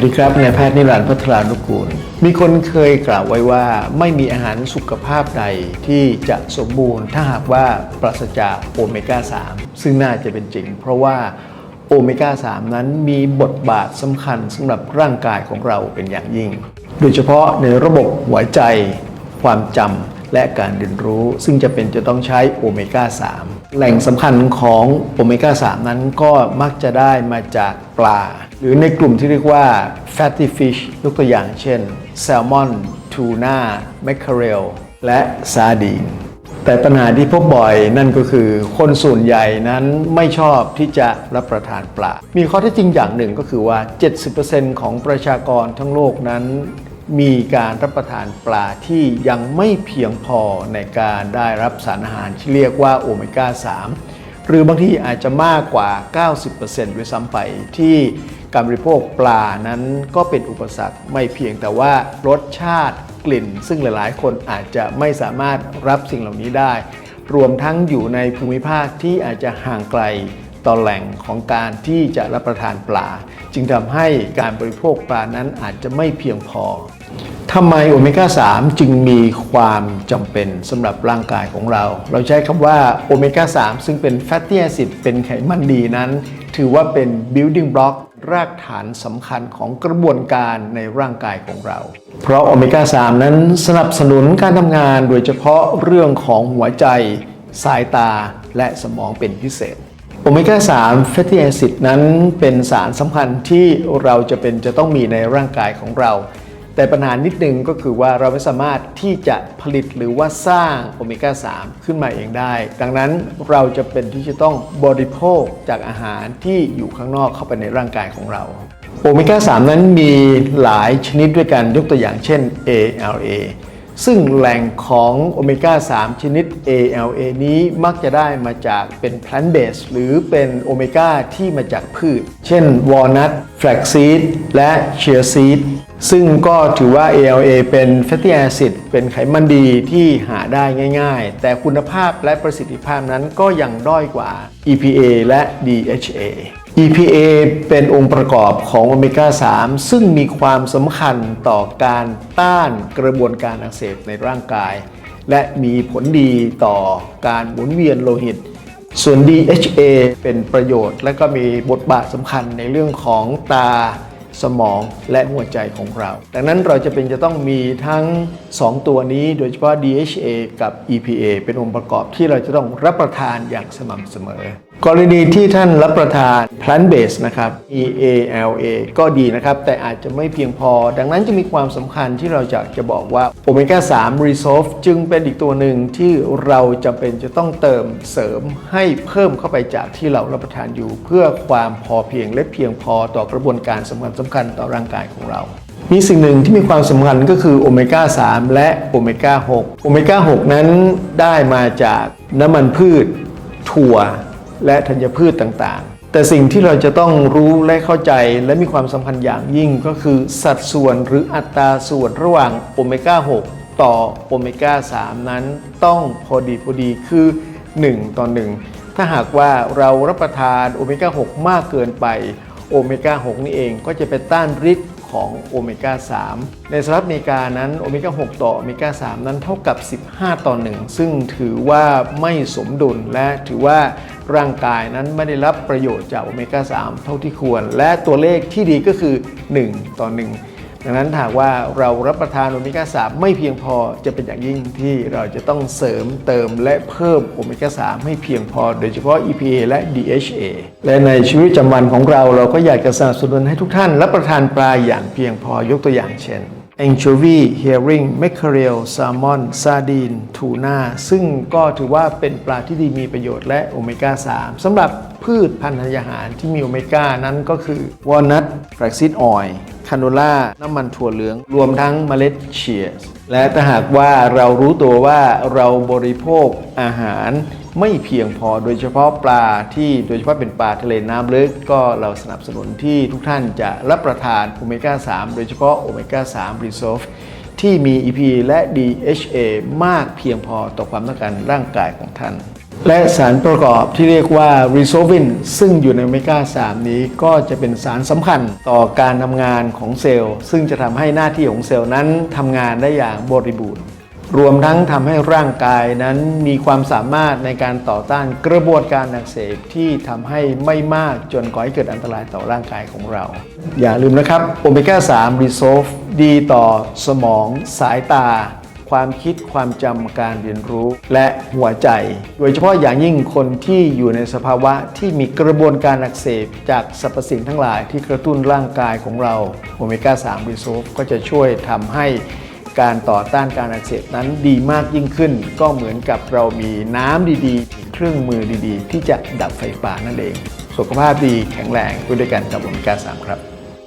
วัสดีครับนายแพทย์นิรันดร์พัทรานุกูล มีคนเคยกล่าวไว้ว่า ไม่มีอาหารสุขภาพใดที่จะสมบูรณ์ถ้าหากว่าปราศจากโอเมก้า 3 ซึ่งน่าจะเป็นจริง เพราะว่าโอเมก้า 3 นั้นมีบทบาทสำคัญสำหรับร่างกายของเราเป็นอย่างยิ่ง โดยเฉพาะในระบบหัวใจ ความจำและการเรียนรู้ ซึ่งจะเป็นจะต้องใช้โอเมก้า 3 แหล่งสำคัญของโอเมก้า 3 นั้นก็มักจะได้มาจากปลา หรือในกลุ่มที่เรียกว่า fatty fish ยกตัวอย่างเช่น แซลมอนทูน่าแมคเคเรลและซาดีน แต่ปัญหาที่พบบ่อยนั่นก็คือคนส่วนใหญ่นั้นไม่ชอบที่จะรับประทานปลา มีข้อเท็จจริงอย่างหนึ่งก็คือว่า 70%ของประชากรทั้งโลกนั้น มีการรับประทานปลาที่ยังไม่เพียงพอในการได้รับสารอาหารที่เรียกว่าโอเมก้า 3 หรือบางที่อาจจะมากกว่า 90%ด้วยซ้ำไปที่การบริโภคปลานั้นก็เป็นอุปสรรคไม่เพียงแต่ว่ารสชาติกลิ่น ซึ่งหลายๆ คนอาจจะไม่สามารถรับสิ่งเหล่านี้ได้ รวมทั้งอยู่ในภูมิภาคที่อาจจะห่างไกลต่อแหล่งของการที่จะรับประทานปลา จึงทำให้การบริโภคปลานั้นอาจจะไม่เพียงพอ ทำไมโอเมก้า 3 จึงมีความจำเป็นสำหรับร่างกายของเรา เราใช้คำว่าโอเมก้า 3 ซึ่งเป็นแฟตตี้แอซิดเป็นไขมันดีนั้น ถือว่าเป็น building block รากฐานสำคัญของกระบวนการในร่างกายของเรา เพราะโอเมก้า 3 นั้นสนับสนุนการทำงานโดยเฉพาะเรื่องของหัวใจ สายตาและสมองเป็นพิเศษโอเมก้า3 fatty acid นั้นเป็นสารสำคัญที่เราจะเป็นจะต้องมีในร่างกายของเรา แต่ปัญหานิดนึงก็คือว่าเราไม่สามารถที่จะผลิตหรือว่าสร้างโอเมก้า 3 ขึ้นมาเองได้ ดังนั้นเราจะเป็นที่จะต้องบริโภคจากอาหารที่อยู่ข้างนอกเข้าไปในร่างกายของเราโอเมก้า 3 นั้นมีหลายชนิดด้วยกันยกตัวอย่างเช่น ALA ซึ่งแหล่งของโอเมก้า 3 ชนิด ALA นี้มักจะได้มาจากเป็น plant based หรือเป็นโอเมก้าที่มาจากพืช เช่น walnut flaxseed และ chia seed ซึ่งก็ถือว่า ALA เป็น fatty acid เป็นไขมันดีที่หาได้ง่ายๆ แต่คุณภาพและประสิทธิภาพนั้นก็ยังด้อยกว่า EPA และ DHA EPA เป็นองค์ประกอบของโอเมก้า 3 ซึ่งมีความสำคัญต่อการต้านกระบวนการอักเสบในร่างกาย และมีผลดีต่อการหมุนเวียนโลหิต ส่วน DHA เป็นประโยชน์ และก็มีบทบาทสำคัญในเรื่องของตาสมองและหัวใจของเรา ดังนั้นเราจะเป็นจะต้องมีทั้ง 2 ตัวนี้โดยเฉพาะ DHA กับ EPA เป็นองค์ประกอบที่เราจะต้องรับประทานอย่างสม่ำเสมอ กรณีที่ท่านรับประทาน plant based นะครับ EALA ก็ดีนะครับ แต่อาจจะไม่เพียงพอ ดังนั้นจะมีความสำคัญที่เราจะจะบอกว่า Omega 3 Resolve จึงเป็นอีกตัวหนึ่งที่เราจำเป็นจะต้องเติมเสริมให้เพิ่มเข้าไปจากที่เรารับประทานอยู่ เพื่อความพอเพียงและเพียงพอต่อกระบวนการสำคัญสำคัญต่อร่างกายของเรามีสิ่งหนึ่งที่มีความสำคัญก็คือโอเมก้า 3 และโอเมก้า 6 โอเมก้า 6 นั้นได้มาจากน้ำมันพืช ถั่ว และธัญพืชต่างๆ แต่สิ่งที่เราจะต้องรู้และเข้าใจและมีความสำคัญอย่างยิ่งก็คือสัดส่วนหรืออัตราส่วนระหว่างโอเมก้า 6 ต่อโอเมก้า 3 นั้นต้องพอดีพอดีคือ 1 ต่อ 1 ถ้าหากว่าเรารับประทานโอเมก้า 6 มากเกินไปโอเมก้า 6 นี่เองก็จะไปต้านฤทธิ์ ของโอเมก้า 3 ในสหรัฐอเมริกานั้นโอเมก้า 6 ต่อโอเมก้า 3 นั้นเท่ากับ 15 ต่อ 1 ซึ่งถือว่าไม่สมดุลและถือว่าร่างกายนั้นไม่ได้รับประโยชน์จากโอเมก้า 3 เท่าที่ควร และตัวเลขที่ดีก็คือ 1 ต่อ 1 ดังนั้นหากว่าเรารับประทานโอเมก้า 3 ไม่เพียงพอจะเป็นอย่างยิ่งที่เราจะต้องเสริมเติมและเพิ่มโอเมก้า 3 ให้เพียงพอ โดยเฉพาะ EPA และ DHA และในชีวิตประจำวันของเราเราก็อยากจะสนับสนุนให้ทุกท่านรับประทานปลาอย่างเพียงพอยกตัวอย่างเช่น anchovy herring mackerel salmon sardine tuna ซึ่งก็ถือว่าเป็นปลาที่ดีมีประโยชน์และโอเมก้า 3สำหรับพืชพันธุ์ธัญญาหารที่มีโอเมก้านั้นก็คือ walnut flaxseed oil คาโนล่าน้ำมันถั่วเหลือง รวมทั้งเมล็ดเชียร์และถ้าหากว่าเรารู้ตัวว่าเราบริโภคอาหารไม่เพียงพอโดยเฉพาะปลาที่โดยเฉพาะเป็นปลาทะเลน้ำลึกก็เราสนับสนุนที่ทุกท่านจะรับประทานโอเมก้า 3 โดยเฉพาะโอเมก้า 3 Resolve ที่มี EP และ DHA มากเพียงพอต่อความต้องการร่างกายของท่าน และสารประกอบที่เรียกว่า r e s o v i n ซึ่งอยู่ในโอเมก้า3 นี้ก็จะเป็นสารสำคัญต่อการทำงานของเซลล์ ซึ่งจะทำให้หน้าที่ของเซลล์นั้นทำงานได้อย่างบริบูรณ์ รวมทั้งทำให้ร่างกายนั้นมีความสามารถในการต่อต้านกระบวนการอักเสบที่ทำให้ไม่มากจนก่อให้เกิดอันตรายต่อร่างกายของเรา อย่าลืมนะครับโอเมก้า3รีโซฟดีต่อสมองสายตา ความคิดความจำการเรียนรู้และหัวใจ โดยเฉพาะอย่างยิ่งคนที่อยู่ในสภาวะที่มีกระบวนการอักเสบจากสรรพสิ่งทั้งหลายที่กระตุ้นร่างกายของเราโอเมก้า3รีโซฟก็จะช่วยทำให้การต่อต้านการอักเสบนั้นดีมากยิ่งขึ้น ก็เหมือนกับเรามีน้ำดีๆ เครื่องมือดีๆ ที่จะดับไฟป่านั่นเอง สุขภาพดีแข็งแรงด้วยกันกับโอเมก้า3ครับ